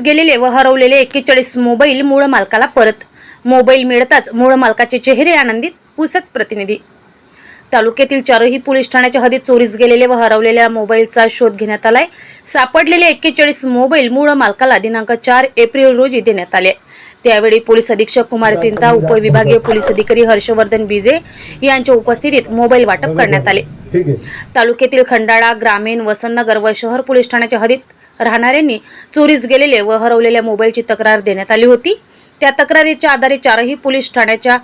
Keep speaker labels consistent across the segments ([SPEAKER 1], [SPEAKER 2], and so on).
[SPEAKER 1] गेलेले व हरवलेले एक्केचाळीस मोबाईल मूळ मालकाला परत. मोबाईल मिळताच मूळ मालकाचे चेहरे आनंदित पुसत प्रतिनिधी. तालुक्यातील चारही पोलीस ठाण्याच्या हद्दीत चोरीस गेलेले व हरवलेल्या मोबाईलचा शोध घेण्यात आलाय. सापडलेले एक्केचाळीस मोबाईल मूळ मालकाला दिनांक चार एप्रिल रोजी देण्यात आले. त्यावेळी पोलीस अधीक्षक कुमार चिंता उपविभागीय पोलीस अधिकारी हर्षवर्धन बिजे यांच्या उपस्थितीत मोबाईल वाटप करण्यात आले. तालुक्यातील खंडाळा ग्रामीण वसंतनगर व शहर पोलीस ठाण्याच्या हद्दीत राहणाऱ्यांनी चोरीस गेलेले व हरवलेल्या मोबाईलची तक्रार देण्यात आली होती. त्या तक्रारीच्या आधारे चारही पोलीस ठाण्याच्या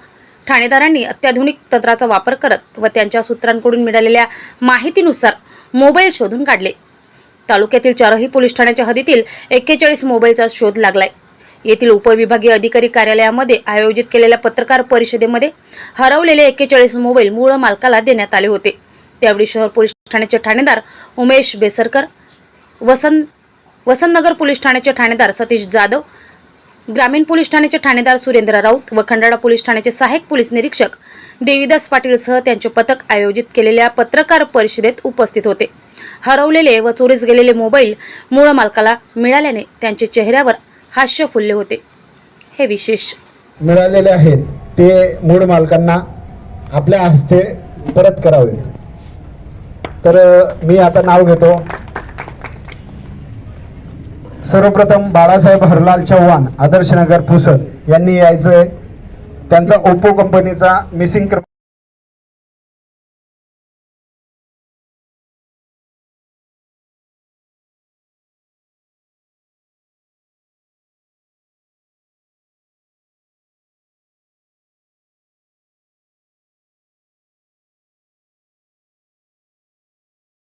[SPEAKER 1] ठाणेदारांनी अत्याधुनिक तंत्राचा वापर करत व त्यांच्या सूत्रांकडून मिळालेल्या माहितीनुसार मोबाईल शोधून काढले. तालुक्यातील चारही पोलीस ठाण्याच्या हद्दीतील एक्केचाळीस मोबाईलचा शोध लागलाय. येथील उपविभागीय अधिकारी कार्यालयामध्ये आयोजित केलेल्या पत्रकार परिषदेमध्ये हरवलेले एक्केचाळीस मोबाईल मूळ मालकाला देण्यात आले होते. त्यावेळी शहर पोलीस ठाण्याचे ठाणेदार उमेश बेसरकर वसंत वसंतनगर पोलीस ठाण्याचे ठाणेदार सतीश जाधव ग्रामीण पोलीस ठाण्याचे ठाणेदार सुरेंद्र राऊत व खंडाळा पोलीस ठाण्याचे सहाय्यक पोलीस निरीक्षक देवीदास पाटीलसह त्यांचे पथक आयोजित केलेल्या पत्रकार परिषदेत उपस्थित होते. हरवलेले व चोरीस गेलेले मोबाईल मूळ मालकाला मिळाल्याने त्यांचे चेहऱ्यावर हास्य फुलले होते. हे विशेष.
[SPEAKER 2] मिळालेले आहेत. ते मूळ मालकांना आपल्या हस्ते परत करावेत. तर मी आता नाव घेतो. सर्वप्रथम बाळासाहेब हरलाल चव्हाण आदर्शनगर पुसद यांनी यायचंय त्यांचा ओप्पो कंपनीचा मिसिंग